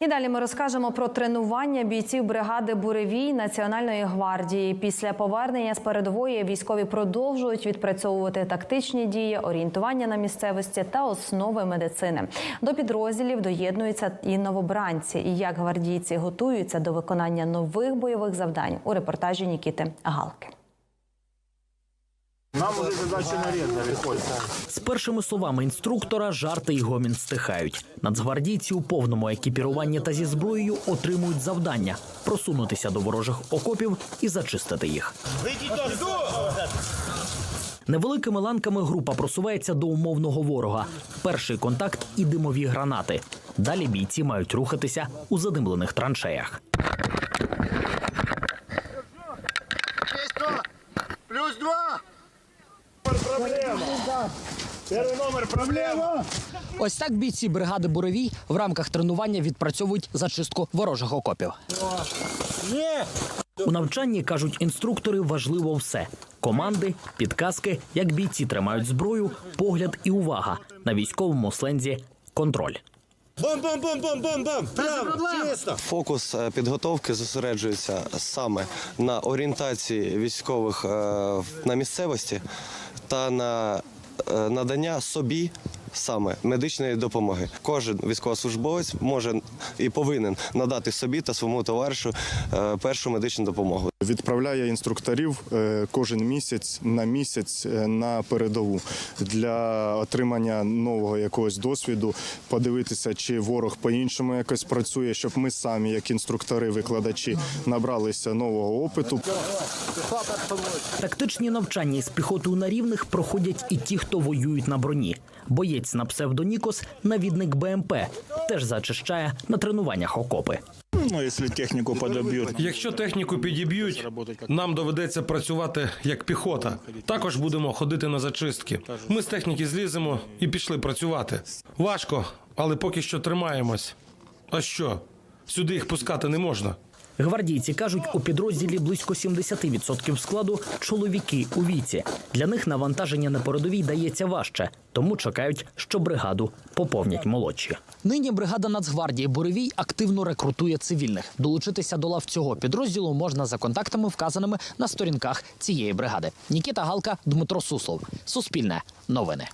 І далі ми розкажемо про тренування бійців бригади Буревій Національної гвардії. Після повернення з передової військові продовжують відпрацьовувати тактичні дії, орієнтування на місцевості та основи медицини. До підрозділів доєднуються і новобранці. І як гвардійці готуються до виконання нових бойових завдань у репортажі Нікіти Галки. Нам уже задача нарезали, Коль. З першими словами інструктора жарти й гомін стихають. Нацгвардійці у повному екіпіруванні та зі зброєю отримують завдання просунутися до ворожих окопів і зачистити їх. Невеликими ланками група просувається до умовного ворога. Перший контакт і димові гранати. Далі бійці мають рухатися у задимлених траншеях. Проблема. Первый номер проблема. Ось так бійці бригади Буровій в рамках тренування відпрацьовують зачистку ворожих окопів. У навчанні кажуть інструктори важливо все: команди, підказки, як бійці тримають зброю, погляд і увага на військовому слензі контроль. Бам-бам-бам-бам-бам-бам. Прямо, чисто. Фокус е, підготовки зосереджується саме на орієнтації військових е, на місцевості та на е, надання собі саме медичної допомоги. Кожен військовослужбовець може і повинен надати собі та своєму товаришу е, першу медичну допомогу. Відправляє інструкторів е, кожен місяць на місяць е, на передову для отримання нового якогось досвіду, подивитися, чи ворог по-іншому якось працює, щоб ми самі, як інструктори, викладачі, набралися нового опиту. Тактичні навчання із піхотою на рівних проходять і ті, хто воюють на броні. Боєць на псевдонікос, навідник БМП, теж зачищає на тренуваннях окопи. Ну, якщо техніку подобьют. Якщо техніку підіб'ють, нам доведеться працювати як піхота. Також будемо ходити на зачистки. Ми з техніки зліземо і пішли працювати. Важко, але поки що тримаємось. А що? Сюди їх пускати не можна. Гвардійці кажуть, у підрозділі близько 70% складу чоловіки у віці. Для них навантаження на передовій дається важче, тому чекають, що бригаду поповнять молодші. Нині бригада Нацгвардії Буровій активно рекрутує цивільних. Долучитися до лав цього підрозділу можна за контактами, вказаними на сторінках цієї бригади. Нікіта Галка, Дмитро Суслов. Суспільне новини.